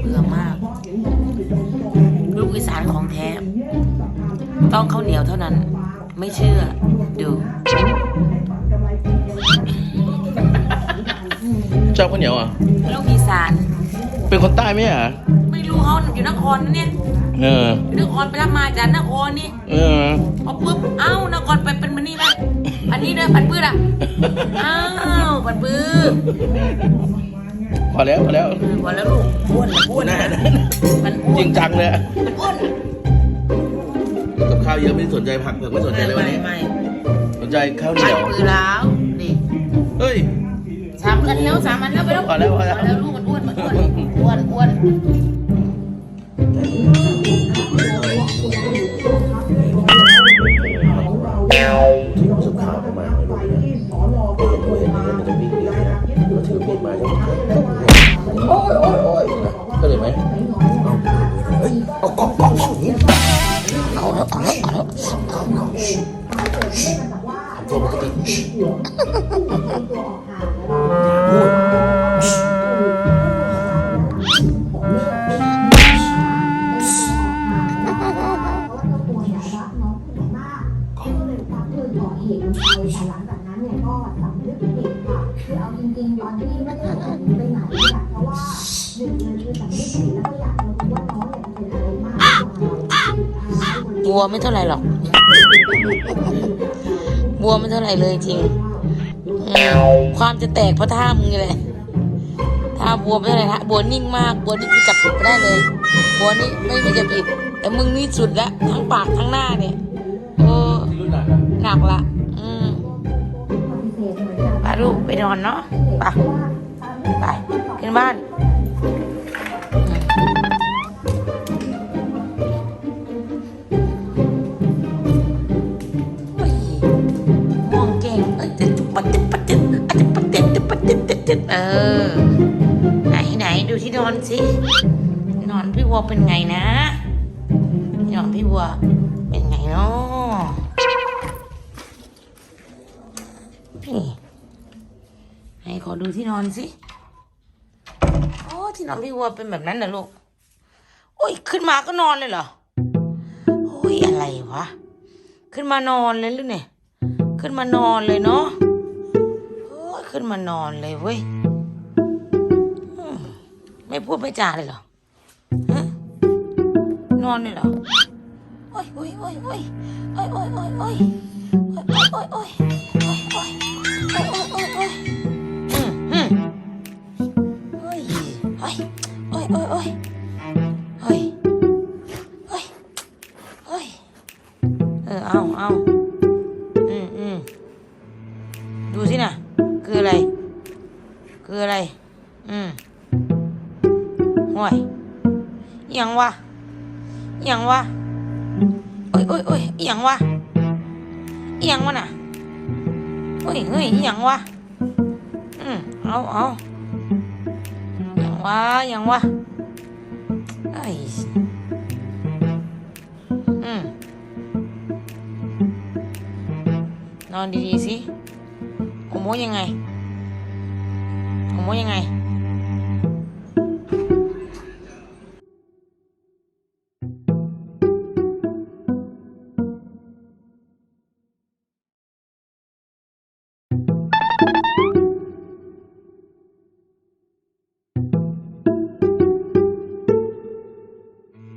เบื่อมาก ลูกอีสานของแท้ ต้องข้าวเหนียวเท่านั้น ไม่เชื่อ ดูชอบข้าวเหนียวอะ ลูกอีสาน เป็นคนใต้ไหมอะ ไม่รู้เขาอยู่นครนะเนี่ยเอออยู่นครไปรับมาจากนครนี่ เออพอปุ๊บ เอ้านครไปเป็นมันนี่ละอันนี้เด้อปันปื้ดอะอ้าว ปันปื้ดพอแล้วพอแล้วพอแล้วลูกอ้วนอ้วนน่ามันอ้วจรินงจังเลยอะมันอ้วนกับข้าวเยอะไม่ได้สนใจผักเผือกไม่สนใจเลยวันนี้ไม่สนใจข้าวเหไม่นียวปื้อแล้วนี่เฮ้ยสามอันแล้วสามอันแล้วไปแล้วพอแล้วพอแล้วลูกมันอ้วนมันอ้วนอ้วนอ้วน โอ้ยโอ้ยโอ้ยก็เลยไหมเอาเฮ้ยเอากล้องกล้องกล้องอย่างนี้เอาแล้วเอาแล้วเอาแล้วเอาเอาทำตัวปกติพูดเหตุมันไปแต่หลังจากนั้นเนี่ยก็สำนึกผิด คือเอาจริงๆตอนที่ไม่ได้หลบหนีไปไหนเนี่ยเพราะว่าหนึ่งเลยคือสำนึกผิดแล้วก็อยากจะรู้ว่าน้องเนี่ยเป็นอะไรมากกว่าสุดท้าบัวไม่เท่าไหร่หรอก บัวไม่เท่าไหร่เลยจริง ความจะแตกเพราะท่ามึงนี่แหละท่าบัวไม่เท่าไหร่ท่าบัวนิ่งมาก บัวนี่คือจับผิดไม่ได้เลย บัวนี่ไม่มีจะผิด แต่มึงนี่สุดละทั้งปากทั้งหน้าเนี่ย โอ้หนักอหนักละ อืม ลูกไปนอนเนาะไปไปขึ้นบ้านโอ้ม่วงเก่งเอ้ยจะจุปัดจุปัดจุบปัดจุบปัดจุปัดจุบปัดจุเออ ไหนไหนดูที่นอนสินอนพี่วัวเป็นไงนะนอนพี่วัวเป็นไงเนาะนี่ ให้ขอดูที่นอนสิ โอ้ที่นอนพี่วัวเป็นแบบนั้นเหรอลูก โอ้ยขึ้นมาก็นอนเลยเหรอ โอ้ยอะไรวะ ขึ้นมานอนเลยหรือเนี่ย ขึ้นมานอนเลยเนาะ โอ้ยขึ้นมานอนเลยเว้ย ไม่พูดไม่จาเลยเหรอ นอนเลยเหรอ โอ้ยโอ้ยโอ้ยโอ้ยโอ้ยโอ้ยโอ้ยโอ้ยโอ้ยโอ้ยโอ้ยโอ้ยโอ้ย โอ้ยโอ้ยโอ้ยโอ้ยโอ้ยโอ้ยเออเอาเอาอืมอืมดูสินะคืออะไร คืออะไร อืมห่วยอิหยังวะอิหยังวะโอ้ยโอ้ยโอ้ยอิหยังวะอิหยังวะน่ะเฮ้ยเฮ้ยอิหยังวะอืมเอาเอาอิหยังวะอิหยังวะ ไอ้ยอืมนอนดีๆสิผมว่ายังไงผมว่ายังไง